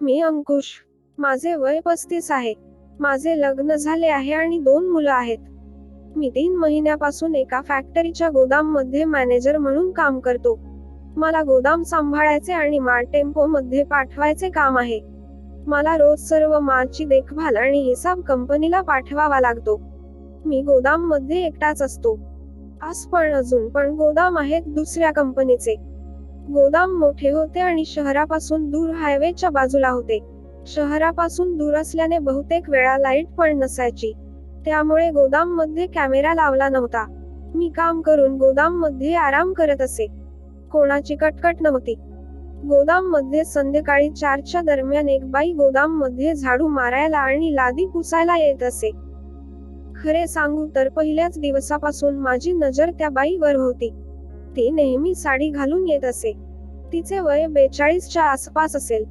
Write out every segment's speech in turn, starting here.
मी अंकुश. माझे वय पस्तीस आहे. माझे लग्न झाले आहे आणि दोन मुलं आहेत. मी तीन महिन्यापासून एका फॅक्टरीच्या गोदाममध्ये मॅनेजर म्हणून काम करतो. मला गोदाम सांभाळायचे आणि माल टेम्पो मध्ये पाठवायचे काम आहे. मला रोज सर्व मालची देखभाल आणि हिसाब कंपनीला पाठवावा लागतो. मी गोदाममध्ये एकटाच असतो. आज पण अजून पण गोदाम आहेत दुसऱ्या कंपनीचे. गोदाम मोठे होते आणि शहरापासून दूर हायवेच्या बाजूला होते. शहरापासून दूर असल्याने बहुतेक वेळा लाइट पण नसायची. त्यामुळे गोदाममध्ये कॅमेरा लावला नव्हता. मी काम करून गोदाममध्ये आराम करत असे. कोणाची कटकट नव्हती. गोदाममध्ये संध्याकाळी चारच्या दरम्यान एक बाई गोदाममध्ये झाडू मारायला आणि लादी पुसायला येत असे. खरे सांगू तर पहिल्याच दिवसापासून माझी नजर त्या बाईवर होती. ती नेहमी साडी घालून येत असे. तिचे वय बेचाळीसच्या आसपास असेल.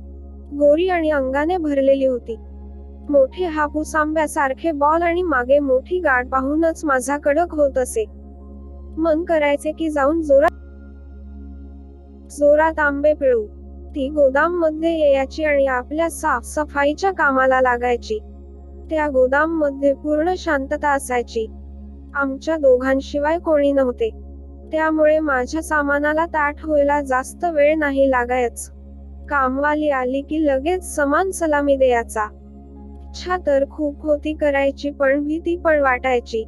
गोरी आणि अंगाने भरलेली होती. मोठे हापूस आंब्यासारखे बॉल आणि मागे मोठी गाठ पाहूनच माझा कडक होत असे. मन करायचे की जाऊन जोरात जोरात आंबे पिळू. ती गोदाममध्ये यायची आणि आपल्या साफ सफाईच्या कामाला लागायची. त्या गोदाममध्ये पूर्ण शांतता असायची. आमच्या दोघांशिवाय कोणी नव्हते. त्यामुळे माझ्या सामानाला ताट व्हायला जास्त वेळ नाही लागायच. कामवाली आली की लगेच समान सलामी द्यायचा. इच्छा तर खूप होती करायची पण भीती पण वाटायची.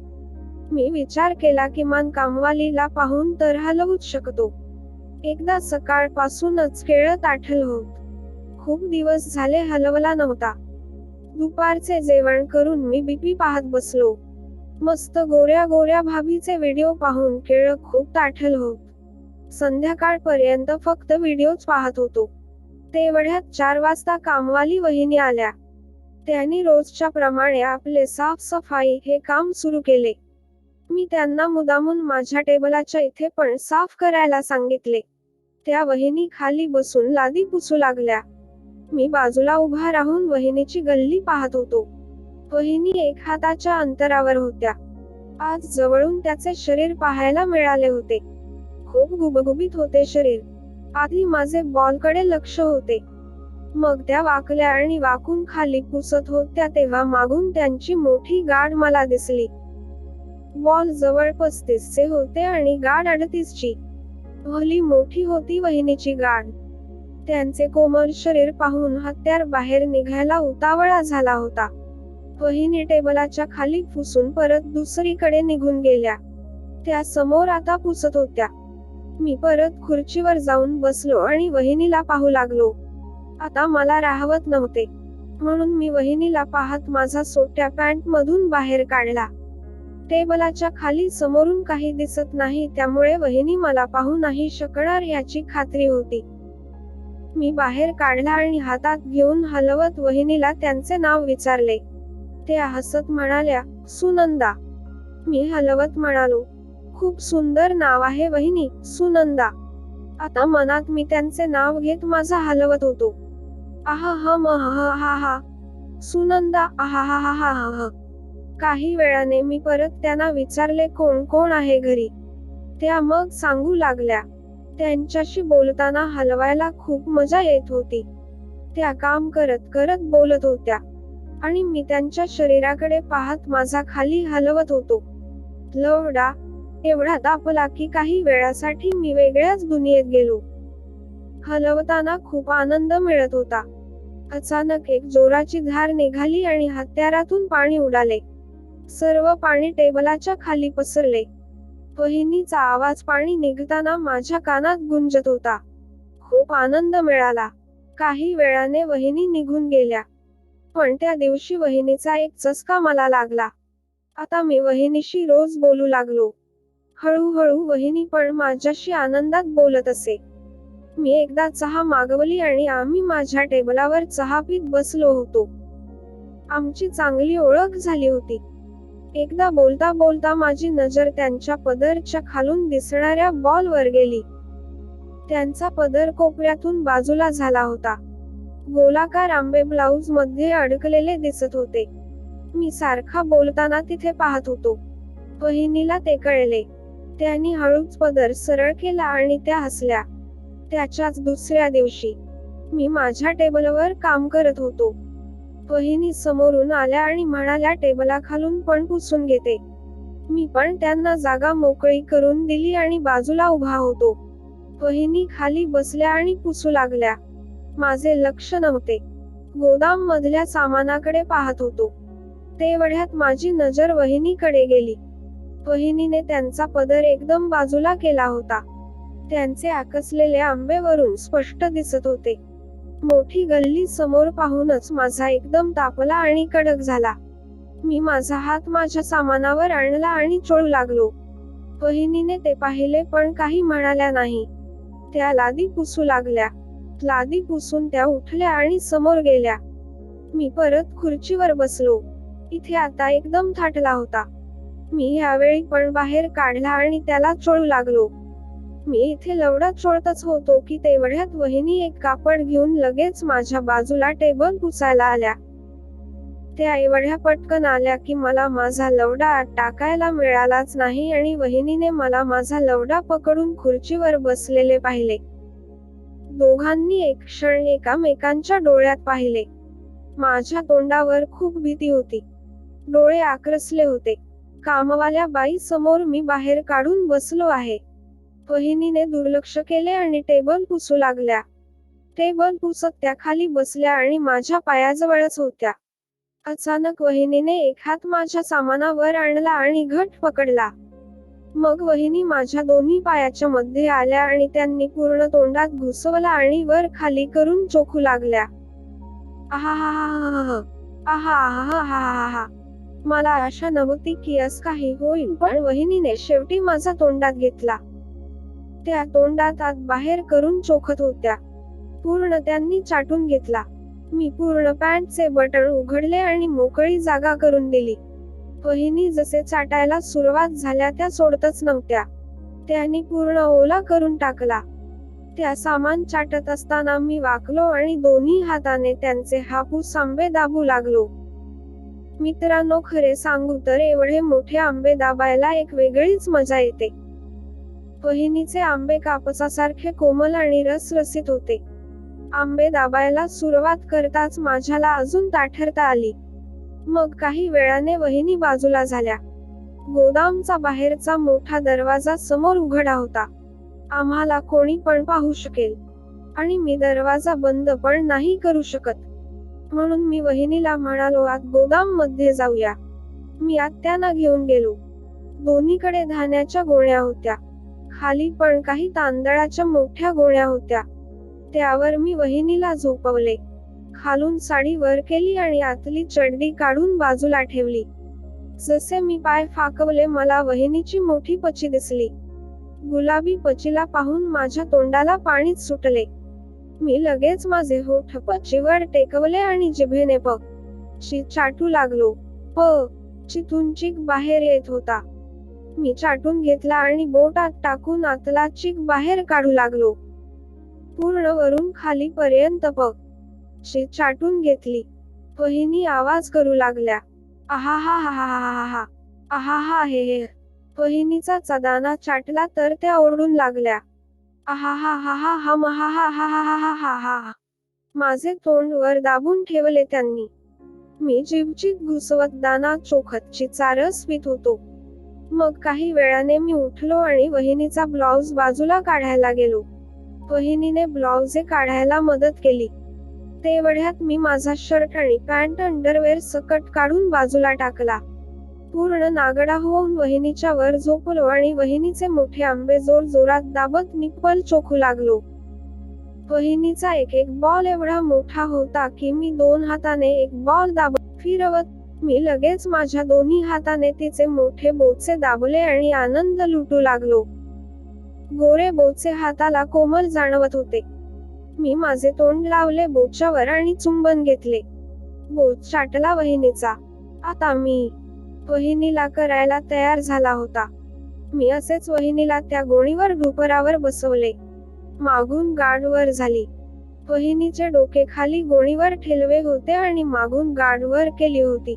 मी विचार केला किमान कामवालीला पाहून तर हलवूच शकतो. एकदा सकाळपासूनच खेळत आठल होत. खूप दिवस झाले हलवला नव्हता. दुपारचे जेवण करून मी बीपी पाहत बसलो. मस्त गोऱ्या गोऱ्या भाभीचे व्हिडिओ पाहून केळ खूप ताठल होत संध्याकाळपर्यंत फक्त व्हिडिओच पाहत होतो. तेवढ्यात चार वाजता कामवाली वहिनी आल्या. त्यांनी रोजच्या प्रमाणे आपले साफसफाई हे काम सुरू केले. मी त्यांना मुदामून माझ्या टेबलाच्या इथे पण साफ करायला सांगितले. त्या वहिनी खाली बसून लादी पुसू लागल्या. मी बाजूला उभा राहून वहिनीची गल्ली पाहत होतो. वहिनी एक हाताच्या अंतरावर होत्या. आज जवळून त्याचे शरीर पाहायला मिळाले होते. खूप गुबगुबीत होते शरीर. आधी माझे बॉलकडे लक्ष होते. मग त्या वाकल्या आणि वाकून खाली पुसत होत्या तेव्हा मागून त्यांची मोठी गाड मला दिसली. बॉल जवळ पस्तीसचे होते आणि गाड अडतीसची. भली मोठी होती वहिनीची गाड त्यांचे कोमल शरीर पाहून हत्यार बाहेर निघायला उतावळा झाला होता. वहिनी टेबलाच्या खाली पुसून परत दुसरीकडे निघून गेल्या. त्या समोर आता पुसत होत्या. मी परत खुर्चीवर जाऊन बसलो आणि वहिनीला पाहू लागलो. आता मला राहवत नव्हते. म्हणून मी वहिनीला पाहत माझा सोट्या पॅन्ट मधून बाहेर काढला. टेबलाच्या खाली समोरून काही दिसत नाही त्यामुळे वहिनी मला पाहू नाही शकणार याची खात्री होती. मी बाहेर काढला आणि हातात घेऊन हलवत वहिनीला त्यांचे नाव विचारले. त्या हसत म्हणाल्या सुनंदा. मी हलवत म्हणालो खूप सुंदर नाव आहे वहिनी सुनंदा. आता मनात मी त्यांचे नाव घेत माझा हलवत होतो. आहा ह म हा हा सुनंदा आहा हा हा हा हा. काही वेळाने मी परत त्यांना विचारले कोण कोण आहे घरी? त्या मग सांगू लागल्या. त्यांच्याशी बोलताना हलवायला खूप मजा येत होती. त्या काम करत करत बोलत होत्या. आणि मी त्यांच्या शरीराकडे पाहत माझा खाली हलवत होतो. लवडा एवढा तापला की काही वेळासाठी मी वेगळ्याच दुनियेत गेलो. हलवताना खूप आनंद मिळत होता. अचानक एक जोराची धार निघाली आणि हत्यारातून पाणी उडाले. सर्व पाणी टेबलाच्या खाली पसरले. वहिनीचा आवाज पाणी निघताना माझ्या कानात गुंजत होता. खूप आनंद मिळाला. काही वेळाने वहिनी निघून गेल्या. पण त्या दिवशी वहिनीचा एक चस्का मला लागला. आता मी वहिनीशी रोज बोलू लागलो. हळूहळू वहिनी पण माझ्याशी आनंदात बोलत असे. मी एकदा चहा मागवली आणि आम्ही माझ्या टेबलावर चहा पीत बसलो होतो. आमची चांगली ओळख झाली होती. एकदा बोलता बोलता माझी नजर त्यांच्या पदरच्या खालून दिसणाऱ्या बॉलवर गेली. त्यांचा पदर कोपऱ्यातून बाजूला झाला होता. गोलाकार आंबे ब्लाउजमध्ये अडकलेले दिसत होते. मी सारखा बोलताना तिथे पाहत होतो. बहिणीला ते कळले. त्यांनी हळूच पदर सरळ केला आणि त्या हसल्या. त्याच्याच दुसऱ्या दिवशी मी माझ्या टेबलवर काम करत होतो. बहिणी समोरून आल्या आणि म्हणाल्या टेबलाखालून पण पुसून घेते. मी पण त्यांना जागा मोकळी करून दिली आणि बाजूला उभा होतो. बहिणी खाली बसल्या आणि पुसू लागल्या. माझे लक्ष नव्हते. गोदाम मधल्या सामानाकडे पाहत होतो. तेवढ्यात माझी नजर वहिनीकडे गेली. वहिनीने त्यांचा पदर एकदम बाजूला केला होता. त्यांचे आकसलेले आंबेवरून स्पष्ट दिसत होते. मोठी गल्ली समोर पाहूनच माझा एकदम तापला आणि कडक झाला. मी माझा हात माझ्या सामानावर आणला आणि चोळू लागलो. वहिनीने ते पाहिले पण काही म्हणाल्या नाही. त्या लादी पुसू लागल्या. लादी पुसून त्या उठल्या आणि समोर गेल्या. मी परत खुर्चीवर बसलो. इथे आता एकदम थाटला होता. मी यावेळी पण बाहेर काढला आणि त्याला चोळू लागलो. मी इथे लवडा चोळतच होतो की तेवढ्यात वहिनी एक कापड घेऊन लगेच माझ्या बाजूला टेबल पुसायला आल्या. त्या एवढ्या पटकन आल्या की मला माझा लवडा टाकायला मिळालाच नाही आणि वहिनीने मला माझा लवडा पकडून खुर्चीवर बसलेले पाहिले. दोघांनी एक क्षण एकामेकांच्या डोळ्यात पाहिले. माझ्या तोंडावर खूप भीती होती. डोळे आक्रसले होते. कामवाल्या बाई समोर मी बाहेर काढून बसलो आहे. वहिनीने दुर्लक्ष केले आणि टेबल पुसू लागल्या. टेबल पुसत त्या खाली बसल्या आणि माझ्या पायाजवळच होत्या. अचानक वहिनीने एक हात माझ्या सामानावर आणला आणि घट पकडला. मग वहिनी माझ्या दोन्ही पायाच्या मध्ये आल्या आणि त्यांनी पूर्ण तोंडात घुसवला आणि वर खाली करून चोखू लागल्या. आहा मला आशा नव्हती की असं काही होईल पण वहिनीने शेवटी माझा तोंडात घेतला. त्या तोंडात आत बाहेर करून चोखत होत्या. पूर्ण त्यांनी चाटून घेतला. मी पूर्ण पॅन्टचे बटन उघडले आणि मोकळी जागा करून दिली. वहिनी जसे चाटायला सुरुवात झाल्या त्या सोडतच नव्हत्या. त्यांनी पूर्ण ओला करून टाकला. त्या सामान चाटत असताना मी वाकलो आणि दोन्ही हाताने त्यांचे हापूस आंबे दाबू लागलो. मित्रांनो खरे सांगू तर एवढे मोठे आंबे दाबायला एक वेगळीच मजा येते. वहिनीचे आंबे कापसासारखे कोमल आणि रसरसीत होते. आंबे दाबायला सुरुवात करताच माझ्याला अजून ताठरता आली. मग काही वेळाने वहिनी बाजूला झाल्या. गोदामचा बाहेरचा मोठा दरवाजा समोर उघडा होता. आम्हाला कोणी पण पाहू शकेल. आणि मी दरवाजा बंद पण नाही करू शकत. म्हणून मी वहिनीला म्हणालो आत गोदाममध्ये जाऊया. मी आत्यांना घेऊन गेलो. दोन्हीकडे धान्याच्या गोण्या होत्या. खाली पण काही तांदळाच्या मोठ्या गोण्या होत्या. त्यावर मी वहिनीला झोपवले. खालून साडी वर केली आणि आतली चड्डी काढून बाजूला ठेवली. जसे मी पाय फाकवले मला वहिनीची मोठी पची दिसली. गुलाबी पचीला पाहून माझ्या तोंडाला पाणीच सुटले. मी लगेच माझे होठ पचीवर टेकवले आणि जिभेने प ची चाटू लागलो. प चितून चीक बाहेर येत होता. मी चाटून घेतला आणि बोटात टाकून आतला चीक बाहेर काढू लागलो. पूर्ण वरून खाली पर्यंत प ची चाटून घेतली बहिणी आवाज करू लागल्या आहा हा हा हा हा हा हा आहा हा हे हे वहिनीचा चदाना चाटला तर त्या ओरडून लागल्या आहा हा हा हा हा महा हा हा हा हा हा हा हा माझे तोंड वर दाबून ठेवले त्यांनी मी जिभची घुसवत दाना चोखत चिचारस पित होतो मग काही वेळाने मी उठलो आणि वहिनीचा ब्लाउज बाजूला काढायला गेलो वहिनीने ब्लाउजे काढायला मदत केली तेवढ्यात मी माझा शर्ट आणि पॅन्ट अंडरवेअर सकट काढून बाजूला टाकला. पूर्ण नागडा होऊन वहिनीच्या वर झोपलो आणि वहिनीचे मोठे आंबे जोर जोरात दाबत निप्पल चोखू लागलो. वहिनीचा एक एक बॉल एवढा मोठा होता की मी दोन हाताने एक बॉल दाबत फिरवत मी लगेच माझ्या दोन्ही हाताने तिचे मोठे बोचे दाबले आणि आनंद लुटू लागलो. गोरे बोचे हाताला कोमल जाणवत होते. मी माझे तोंड लावले बोच्यावर आणि चुंबन घेतले. बोच चाटला वहिनीचा. आता मी वहिनीला करायला तयार झाला होता. मी असेच वहिनीला त्या गोणीवर ढोपरावर बसवले. मागून गाडवर झाली. वहिनीचे डोके खाली गोणीवर ठेलवे होते आणि मागून गाडवर केली होती.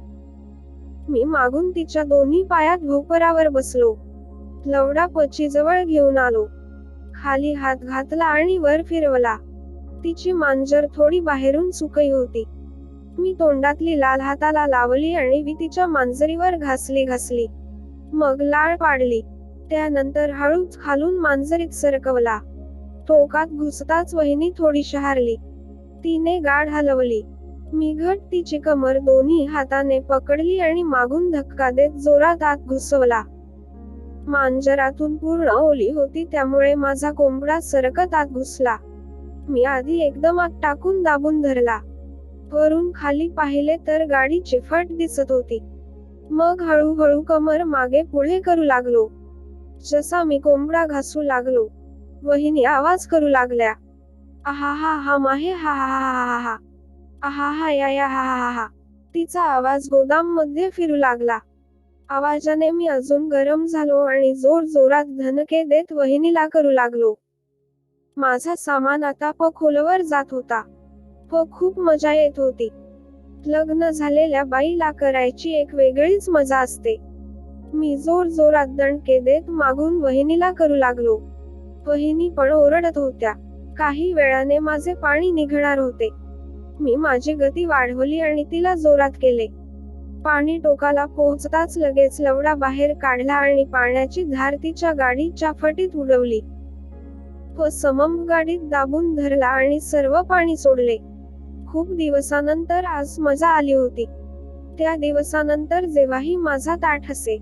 मी मागून तिच्या दोन्ही पायात ढोपरावर बसलो. लवडा पची जवळ घेऊन आलो. खाली हात घातला आणि वर फिरवला. तिची मांजर थोडी बाहेरून सुकई होती. मी तोंडातली लाल हाताला लावली आणि मी तिच्या मांजरीवर घासली घासली. मग लाळ पाडली. त्यानंतर हळूच खालून मांजरीत सरकवला. टोकात घुसताच वहिनी थोडी शहारली. तिने गाड हलवली. मी घट तिची कमर दोन्ही हाताने पकडली आणि मागून धक्का देत जोरात आत घुसवला. मांजरातून पूर्ण ओली होती त्यामुळे माझा कोंबडा सरकत आत घुसला. मी आधी एकदम आत टाकून दाबून धरला. वरून खाली पाहिले तर गाडी चिफट दिसत होती. मग हळूहळू कमर मागे पुढे करू लागलो. जसा मी कोंबडा घासू लागलो. वहिनी आवाज करू लागल्या. आहा हा हा माहे हा हा हा हा हा आहा हा या या हा हा हा हा. तिचा आवाज गोदाममध्ये फिरू लागला. आवाजाने मी अजून गरम झालो आणि जोर जोरात धनके देत वहिनीला करू लागलो. माझा सामान आता प खोलवर जात होता. प खूप मजा येत होती. लग्न झालेल्या बाईला करायची एक वेगळीच मजा असते. मी जोर जोरात दणके देत मागून वहिनीला करू लागलो. वहिनी पण ओरडत होत्या. काही वेळाने माझे पाणी निघणार होते. मी माझी गती वाढवली आणि तिला जोरात केले. पाणी टोकाला पोहोचताच लगेच लवडा बाहेर काढला आणि पाण्याची धार तिच्या गाडीच्या फटीत उडवली. व समम गाडीत दाबून धरला आणि सर्व पाणी सोडले. खूप दिवसानंतर आज मजा आली होती. त्या दिवसानंतर जेव्हाही माझा ताठ असे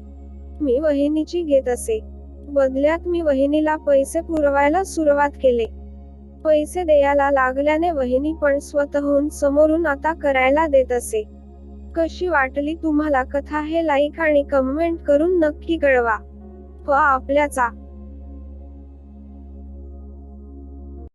मी वहिनीची घेत असे. बदल्यात मी वहिनीला पैसे पुरवायला सुरुवात केले. पैसे द्यायला लागल्याने वहिनी पण स्वतःहून समोरून आता करायला देत असे. कशी वाटली तुम्हाला कथा हे लाईक आणि कमेंट करून नक्की कळवा. व आपल्याचा